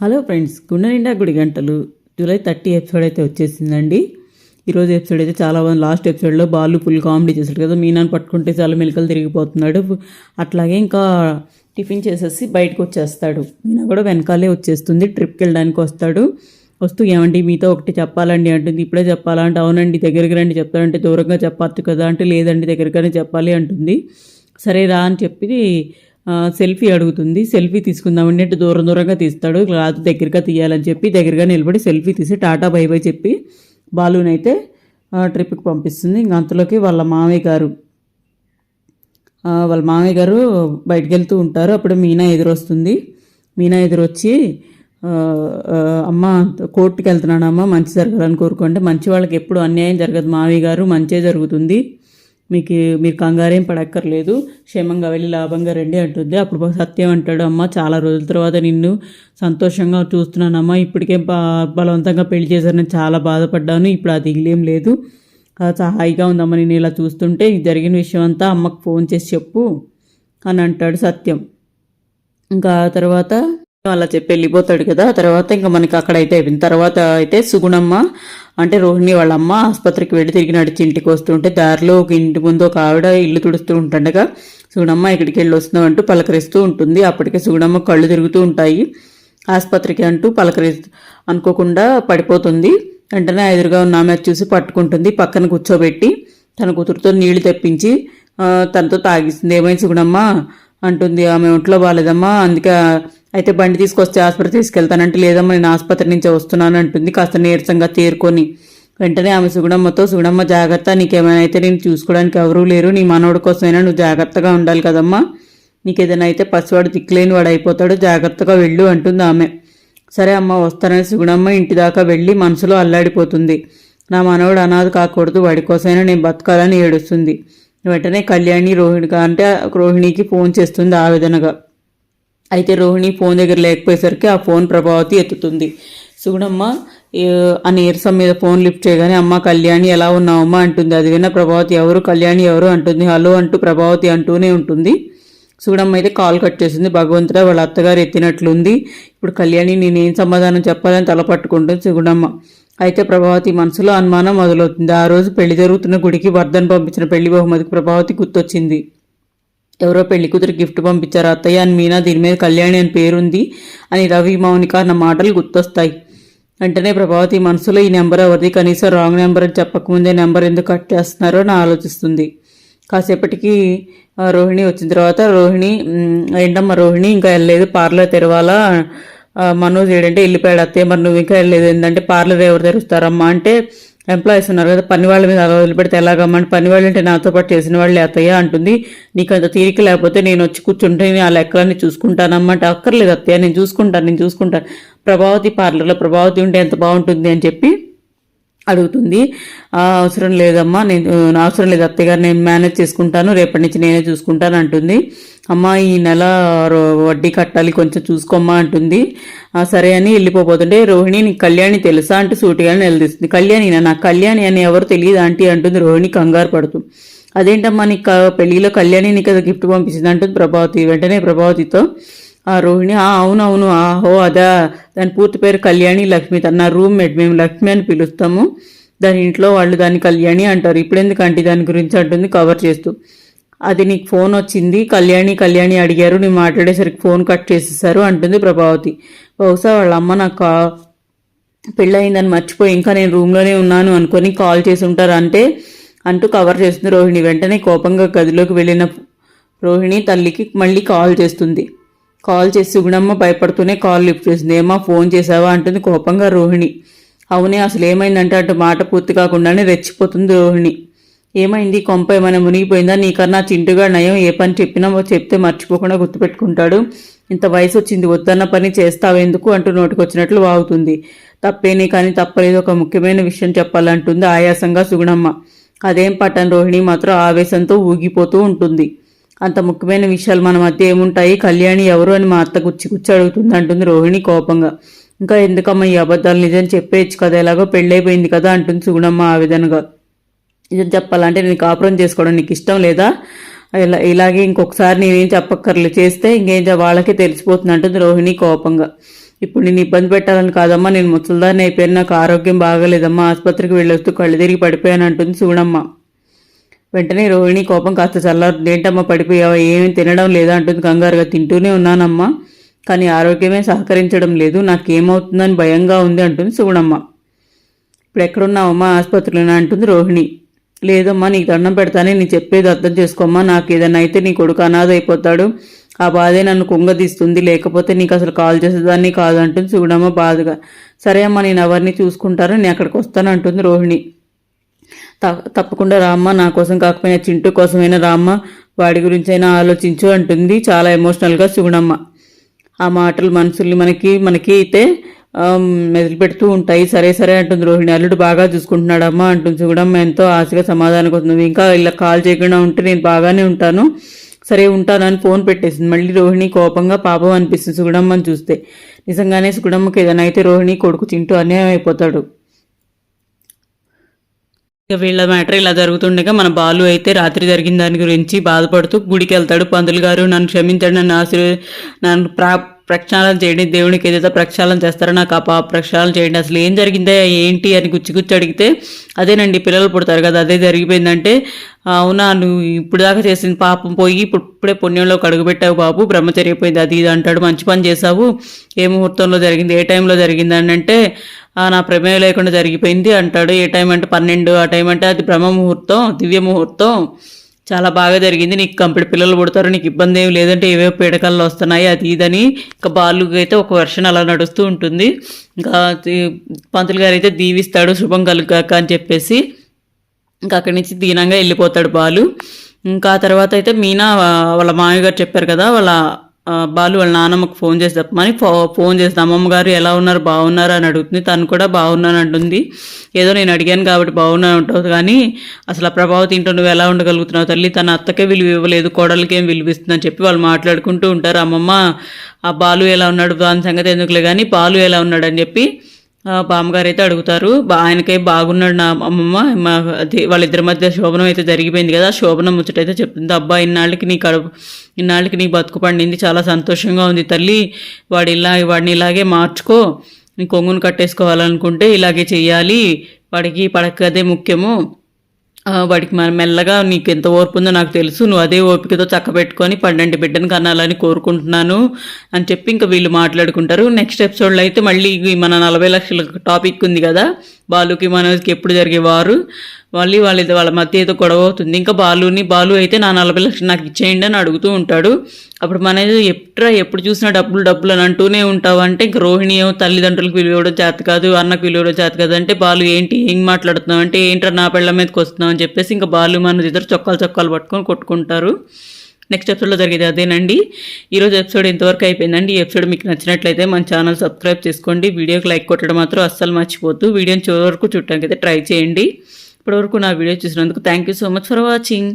Hello friends గుండె నిండా గుడి గంటలు. జూలై థర్టీ ఎపిసోడ్ అయితే వచ్చేసిందండి. ఈరోజు ఎపిసోడ్ అయితే చాలా బాగుంది. లాస్ట్ ఎపిసోడ్లో బాలు ఫుల్ కామెడీ చేశాడు కదా మీనాన్ని పట్టుకుంటే చాలా మెలికలు తిరిగిపోతున్నాడు. అట్లాగే ఇంకా టిఫిన్ చేసేసి బయటకు వచ్చేస్తాడు. మీనా కూడా వెనకాలే వచ్చేస్తుంది ట్రిప్కి వెళ్ళడానికి వస్తాడు. వస్తూ ఏమండి మీతో ఒకటి చెప్పాలండి అంటుంది. ఇప్పుడే చెప్పాలంటే అవునండి దగ్గరికి రండి చెప్తాడంటే దూరంగా చెప్పచ్చు కదా అంటే లేదండి దగ్గరగానే చెప్పాలి అంటుంది. సరే రా అని చెప్పి సెల్ఫీ అడుగుతుంది. సెల్ఫీ తీసుకుందామండి అంటే దూరం దూరంగా తీస్తాడు. కాదు దగ్గరగా తీయాలని చెప్పి దగ్గరగా నిలబడి సెల్ఫీ తీసి టాటా బై బై చెప్పి బాలునైతే ట్రిప్కి పంపిస్తుంది. ఇంక అంతలోకి వాళ్ళ మామయ్య గారు వాళ్ళ మామయ్య గారు బయటికి వెళ్తూ ఉంటారు. అప్పుడు మీనా ఎదురొస్తుంది. మీనా ఎదురొచ్చి అమ్మ కోర్టుకి వెళ్తున్నాను అమ్మ మంచి జరగాలని కోరుకోండి. మంచి వాళ్ళకి ఎప్పుడు అన్యాయం జరగదు. మామయ్య గారు మంచే జరుగుతుంది. మీకు మీరు కంగారేం పడక్కర్లేదు. క్షేమంగా వెళ్ళి లాభంగా రండి అంటుంది. అప్పుడు సత్యం అంటాడు అమ్మ చాలా రోజుల తర్వాత నిన్ను సంతోషంగా చూస్తున్నానమ్మా. ఇప్పటికే బా బలవంతంగా పెళ్ళి చేశారని చాలా బాధపడ్డాను. ఇప్పుడు అది దిగులేం లేదు. చాలా హాయిగా ఉందమ్మ. నేను ఇలా చూస్తుంటే ఇది జరిగిన విషయం అంతా అమ్మకు ఫోన్ చేసి చెప్పు అని అంటాడు సత్యం. ఇంకా ఆ తర్వాత అలా చెప్పి వెళ్ళిపోతాడు కదా. తర్వాత ఇంకా మనకి అక్కడ అయితే అయిపోయింది. తర్వాత అయితే సుగుణమ్మ అంటే రోహిణి వాళ్ళ అమ్మ ఆసుపత్రికి వెళ్ళి తిరిగి నడిచి ఇంటికి వస్తుంటే దారిలో ఒక ఇంటి ముందు ఒక ఆవిడ ఇల్లు తుడుస్తూ ఉంటుండగా సుగుణమ్మ ఇక్కడికి వెళ్ళి వస్తున్నాం అంటూ పలకరిస్తూ ఉంటుంది. అప్పటికే సుగుణమ్మ కళ్ళు తిరుగుతూ ఉంటాయి. ఆసుపత్రికి అంటూ పలకరి అనుకోకుండా పడిపోతుంది. వెంటనే ఎదురుగా ఉన్న ఆమె చూసి పట్టుకుంటుంది. పక్కన కూర్చోబెట్టి తన కూతురుతో నీళ్ళు తెప్పించి తనతో తాగిస్తుంది ఏమైంది సుగుణమ్మ? అంటుంది. ఆమె ఒంట్లో బాగాలేదమ్మా అందుకే అయితే బండి తీసుకొస్తే ఆసుపత్రి తీసుకెళ్తానంటే లేదమ్మా నేను ఆసుపత్రి నుంచే వస్తున్నాను అంటుంది. కాస్త నీరసంగా తేరుకొని వెంటనే ఆమె సుగుణమ్మతో సుగుణమ్మ జాగ్రత్త. నీకేమైనా అయితే నేను చూసుకోవడానికి ఎవరూ లేరు. నీ మనవడి కోసమైనా నువ్వు జాగ్రత్తగా ఉండాలి కదమ్మా. నీకు ఏదైనా అయితే పసివాడు దిక్కులేని వాడు అయిపోతాడు. జాగ్రత్తగా వెళ్ళు అంటుంది ఆమె. సరే అమ్మ వస్తానని సుగుణమ్మ ఇంటి దాకా వెళ్ళి మనసులో అల్లాడిపోతుంది. నా మనవడు అనాథ కాకూడదు. వాడి కోసమైనా నేను బతకాలని ఏడుస్తుంది. వెంటనే కళ్యాణి రోహిణిగా అంటే రోహిణికి ఫోన్ చేస్తుంది ఆ విధంగా అయితే రోహిణి ఫోన్ దగ్గర లేకపోయేసరికి ఆ ఫోన్ ప్రభావతి ఎత్తుతుంది. సుగుణమ్మ ఆ నీరసం మీద ఫోన్ లిఫ్ట్ చేయగానే అమ్మ కళ్యాణి ఎలా ఉన్నావమ్మా? అంటుంది. అది విన్న ప్రభావతి ఎవరు? కళ్యాణి ఎవరు? అంటుంది. హలో అంటూ ప్రభావతి అంటూనే ఉంటుంది. సుగుణమ్మ అయితే కాల్ కట్ చేసింది భగవంతుడా వాళ్ళ అత్తగారు ఎత్తినట్లుంది. ఇప్పుడు కళ్యాణి నేనేం సమాధానం చెప్పాలని తల పట్టుకుంటుంది సుగుణమ్మ. అయితే ప్రభావతి మనసులో అనుమానం మొదలవుతుంది. ఆ రోజు పెళ్ళి జరుగుతున్న గుడికి వర్ధన్ పంపించిన పెళ్ళి బహుమతికి ప్రభావతి గుర్తొచ్చింది. ఎవరో పెళ్ళి కూతురు గిఫ్ట్ పంపించారు. అత్తయ్య అని మీనా దీని మీద కళ్యాణి అని పేరుంది అని రవి మౌనిక అన్న మాటలు గుర్తొస్తాయి. వెంటనే ప్రభావతి మనసులో ఈ నెంబర్ ఎవరిది? కనీసం రాంగ్ నెంబర్ అని చెప్పకముందే నెంబర్ ఎందుకు కట్ చేస్తున్నారో అని ఆలోచిస్తుంది. కాసేపటికి రోహిణి వచ్చిన తర్వాత రోహిణి ఏంటమ్మా రోహిణి ఇంకా వెళ్ళలేదు పార్లర్ తెరవాలా? మనోజ్ ఏడంటే వెళ్ళిపోయాడు అత్తే మరి నువ్వు ఇంకా వెళ్ళలేదు. ఏంటంటే పార్లర్ ఎవరు తెరుస్తారమ్మా అంటే ఎంప్లాయీస్ ఉన్నారు కదా పని వాళ్ళ మీద అలా వదిలిపెడితే ఎలాగమ్మా అంటే పని వాళ్ళు అంటే నాతో పాటు చేసిన వాళ్ళే అత్తయ్య అంటుంది. నీకు అంత తీరిక లేకపోతే నేను వచ్చి కూర్చుంటే నేను ఆ లెక్కలన్నీ చూసుకుంటానమ్మా అంటే అక్కర్లేదు అత్తయ్య నేను చూసుకుంటాను నేను చూసుకుంటాను. ప్రభావతి పార్లర్లో ప్రభావతి ఉంటే ఎంత బాగుంటుంది అని చెప్పి అడుగుతుంది. అవసరం లేదమ్మా నేను అవసరం లేదు అత్తయ్య గారు నేను మేనేజ్ చేసుకుంటాను రేపటి నుంచి నేనే చూసుకుంటాను అంటుంది. అమ్మ ఈ నెల రో- వడ్డీ కట్టాలి కొంచెం చూసుకోమ్మా అంటుంది. సరే అని వెళ్ళిపోతుంటే రోహిణి నీకు కళ్యాణి తెలుసా? అంటూ సూటిగా నిలదీస్తుంది. కళ్యాణి నాకు కళ్యాణి అని ఎవరు తెలియదు ఆంటీ అంటుంది రోహిణి కంగారు పడుతూ. అదేంటమ్మా నీకు పెళ్ళిలో కళ్యాణి నీకు అది గిఫ్ట్ పంపించింది అంటుంది ప్రభావతి. వెంటనే ప్రభావతితో ఆ రోహిణి అవునవును ఆహో అదా. దాని పూర్తి పేరు కళ్యాణి లక్ష్మి. తన నా రూమ్మేట్ మేము లక్ష్మి అని పిలుస్తాము. దాని ఇంట్లో వాళ్ళు దాన్ని కళ్యాణి అంటారు. ఇప్పుడు ఎందుకంటే దాని గురించి అంటుంది కవర్ చేస్తూ. అది నీకు ఫోన్ వచ్చింది. కళ్యాణి కళ్యాణి అడిగారు. నేను మాట్లాడేసరికి ఫోన్ కట్ చేసేసారు అంటుంది ప్రభావతి. బహుశా వాళ్ళ అమ్మ నాకు పెళ్ళయిందని మర్చిపోయి ఇంకా నేను రూమ్లోనే ఉన్నాను అనుకొని కాల్ చేసి ఉంటారు అంటే అంటూ కవర్ చేస్తుంది రోహిణి. వెంటనే కోపంగా గదిలోకి వెళ్ళిన రోహిణి తల్లికి మళ్ళీ కాల్ చేస్తుంది. కాల్ చేసి సుగుణమ్మ భయపడుతూనే కాల్ లిఫ్ట్ చేసింది. ఏమా ఫోన్ చేసావా? అంటుంది కోపంగా రోహిణి. అవునే అసలు ఏమైందంటే అటు మాట పూర్తి కాకుండానే రెచ్చిపోతుంది రోహిణి. ఏమైంది? కొంప ఏమైనా మునిగిపోయిందా? నీకన్నా చింటుగా నయం ఏ పని చెప్పినా చెప్తే మర్చిపోకుండా గుర్తుపెట్టుకుంటాడు. ఇంత వయసు వచ్చింది వద్దన్న పని చేస్తావెందుకు అంటూ నోటికొచ్చినట్లు వాగుతుంది. తప్పేనే కానీ తప్పలేదు. ఒక ముఖ్యమైన విషయం చెప్పాలంటుంది ఆయాసంగా సుగుణమ్మ. అదేం పట్టని రోహిణి మాత్రం ఆవేశంతో ఊగిపోతూ ఉంటుంది. అంత ముఖ్యమైన విషయాలు మన మధ్య ఏముంటాయి? కళ్యాణి ఎవరు అని మా అత్త గుచ్చి గుచ్చి అడుగుతుంది అంటుంది రోహిణి కోపంగా. ఇంకా ఎందుకమ్మా ఈ అబద్ధాలు నిజం చెప్పేయచ్చు కదా ఎలాగో పెళ్ళైపోయింది కదా అంటుంది సుగుణమ్మ ఆ విధంగా నిజం చెప్పాలంటే నేను కాపురం చేసుకోవడం నీకు ఇష్టం లేదా? ఇలా ఇలాగే ఇంకొకసారి నేనేం చెప్పక్కర్లేదు చేస్తే ఇంకేం వాళ్ళకే తెలిసిపోతుంది అంటుంది రోహిణి కోపంగా. ఇప్పుడు నేను ఇబ్బంది పెట్టాలని కాదమ్మా నేను ముసలిదాన్ని అయిపోయాను నాకు ఆరోగ్యం బాగాలేదమ్మా ఆసుపత్రికి వెళ్ళొస్తూ కళ్ళు తిరిగి పడిపోయాను అంటుంది చూడమ్మా వెంటనే రోహిణి కోపం కాస్త చల్లారు. ఏంటమ్మా పడిపోయావా? ఏమీ తినడం లేదా? అంటుంది కంగారుగా. తింటూనే ఉన్నానమ్మా కానీ ఆరోగ్యమే సహకరించడం లేదు. నాకేమవుతుందని భయంగా ఉంది అంటుంది చూడమ్మ ఇప్పుడు ఎక్కడున్నావమ్మా ఆసుపత్రిలోనే? అంటుంది రోహిణి. లేదమ్మా నీకు దండం పెడతానే. నీ చెప్పేది అర్థం చేసుకోమ్మా. నాకు ఏదైనా అయితే నీ కొడుకు అనాథ అయిపోతాడు. ఆ బాధే నన్ను కుంగదీస్తుంది. లేకపోతే నీకు అసలు కాల్ చేసేదాన్ని కాదు అంటుంది చూడమ్మ బాధగా. సరే అమ్మా నేను ఎవరిని చూసుకుంటారో నేను అక్కడికి వస్తాను అంటుంది రోహిణి. తప్పకుండా రామ్మ నా కోసం కాకపోయినా చింటూ కోసమైనా రామ్మ వాడి గురించి అయినా ఆలోచించు అంటుంది చాలా ఎమోషనల్గా సుగుణమ్మ ఆ మాటలు మనసుల్ని మనకి మనకి అయితే మెదలు పెడుతూ ఉంటాయి. సరే సరే అంటుంది రోహిణి. అల్లుడు బాగా చూసుకుంటున్నాడమ్మా అంటుంది సుగుణమ్మ ఎంతో ఆశగా సమాధానం వస్తుంది ఇంకా ఇలా కాల్ చేయకుండా ఉంటే నేను బాగానే ఉంటాను. సరే ఉంటానని ఫోన్ పెట్టేసింది. మళ్ళీ రోహిణి కోపంగా పాపం అనిపిస్తుంది సుగుణమ్మని చూస్తే. నిజంగానే సుగుణమ్మకి ఏదైనా అయితే రోహిణి కొడుకు చింటూ అన్యాయం అయిపోతాడు. ఇక వీళ్ళ మ్యాటర్ ఇలా జరుగుతుండగా మన బాలు అయితే రాత్రి జరిగిన దాని గురించి బాధపడుతూ గుడికి వెళ్తాడు పంతులు గారు నన్ను క్షమించాడు నన్ను ఆశీర్వ నన్ను ప్రా ప్రక్షాళన చేయండి. దేవునికి ఏదైతే ప్రక్షాళన చేస్తారో నాకు ఆ పాప ప్రక్షాళన చేయండి. అసలు ఏం జరిగిందే ఏంటి అని గుచ్చి గుచ్చి అడిగితే అదేనండి పిల్లలు పుడతారు కదా అదే జరిగిపోయిందంటే అవునా నువ్వు ఇప్పుడు దాకా చేసిన పాపం పోయి ఇప్పుడు ఇప్పుడే పుణ్యంలోకి అడుగుపెట్టావు బాబు బ్రహ్మచర్య పోయింది అది ఇది అంటాడు. మంచి పని చేసావు ఏ ముహూర్తంలో జరిగింది ఏ టైంలో జరిగింది అని అంటే నా ప్రమేయం లేకుండా జరిగిపోయింది అంటాడు. ఏ టైం అంటే పన్నెండు ఆ టైం అంటే అది బ్రహ్మ ముహూర్తం దివ్య ముహూర్తం. చాలా బాగా జరిగింది. నీకు కంపెనీ పిల్లలు పుడతారు నీకు ఇబ్బంది ఏమి లేదంటే ఏవేవో పీడకల్లో వస్తున్నాయి అది ఇదని. ఇంకా బాలుగా అయితే ఒక వర్షన్ అలా నడుస్తూ ఉంటుంది. ఇంకా పంతులు గారు అయితే దీవిస్తాడు శుభం కలుగాక అని చెప్పేసి. ఇంకా అక్కడి నుంచి దీనంగా వెళ్ళిపోతాడు బాలు. ఇంకా తర్వాత అయితే మీనా వాళ్ళ మామయ్య గారు చెప్పారు కదా వాళ్ళ బాలు వాళ్ళ నాన్నమ్మకు ఫోన్ చేసి చెప్పమని ఫో ఫోన్ చేసి అమ్మమ్మ గారు ఎలా ఉన్నారు బాగున్నారు అని అడుగుతుంది. తను కూడా బాగున్నాను అంటుంది. ఏదో నేను అడిగాను కాబట్టి బాగున్నాను ఉంటుంది కానీ అసలు ప్రభావతి ఇంట్లో నువ్వు ఎలా ఉండగలుగుతున్నావు తల్లి? తన అత్తకే విలువ ఇవ్వలేదు కోడలకేం విలువిస్తుందని చెప్పి వాళ్ళు మాట్లాడుకుంటూ ఉంటారు. అమ్మమ్మ ఆ బాలు ఎలా ఉన్నాడు దాని సంగతి ఎందుకులే కానీ బాలు ఎలా ఉన్నాడు అని చెప్పి బామ్మగారు అయితే అడుగుతారు ఆయనకే బాగున్నాడు నా అమ్మమ్మ మా అది వాళ్ళిద్దరి మధ్య శోభనం అయితే జరిగిపోయింది కదా శోభనం ముచ్చటైతే చెప్తుంది అబ్బా ఇన్నాళ్ళకి నీ కడుపు ఇన్నాళ్ళకి నీ బతుకు పండింది చాలా సంతోషంగా ఉంది తల్లి వాడు ఇలా వాడిని ఇలాగే మార్చుకో నీ కొంగును కట్టేసుకోవాలనుకుంటే ఇలాగే చేయాలి వాడికి పడకదే ముఖ్యము వాడికి మన మెల్లగా నీకు ఎంత ఓర్పు ఉందో నాకు తెలుసు. నువ్వు అదే ఓపికతో చక్కబెట్టుకొని పన్నెండు బిడ్డను కనాలని కోరుకుంటున్నాను అని చెప్పి ఇంకా వీళ్ళు మాట్లాడుకుంటారు. నెక్స్ట్ ఎపిసోడ్లో అయితే మళ్ళీ మన నలభై లక్షల టాపిక్ ఉంది కదా. బాలుకి మనోజ్కి ఎప్పుడు జరిగేవారు? మళ్ళీ వాళ్ళ వాళ్ళ మధ్య ఏదో గొడవ అవుతుంది. ఇంకా బాలుని బాలు అయితే నా నలభై లక్షలు నాకు ఇచ్చేయండి అని అడుగుతూ ఉంటాడు. అప్పుడు మన ఎప్పుడ్రా ఎప్పుడు చూసినా డబ్బులు డబ్బులు అని అంటూనే ఉంటావు అంటే ఇంక రోహిణి ఏమో తల్లిదండ్రులకు విలువ చేత కాదు అన్నకు విలువడం చేత కాదు అంటే బాలు ఏంటి ఏం మాట్లాడుతున్నావు అంటే ఏంట్రా నా పిల్లల మీదకి వస్తున్నావు అని చెప్పేసి ఇంకా బాలు మన ఇద్దరు చొక్కాలు చొక్కాలు పట్టుకొని కొట్టుకుంటారు. నెక్స్ట్ ఎపిసోడ్లో జరిగేది అదేనండి. ఈరోజు ఎపిసోడ్ ఇంతవరకు అయిపోయిందండి. ఈ ఎపిసోడ్ మీకు నచ్చినట్లయితే మన ఛానల్ సబ్స్క్రైబ్ చేసుకోండి. వీడియోకి లైక్ కొట్టడం మాత్రం అస్సలు మర్చిపోద్దు వీడియోని చివరి వరకు చూడటానికి అయితే ట్రై చేయండి. ఇప్పటివరకు నా వీడియో చూసినందుకు thank you so much for watching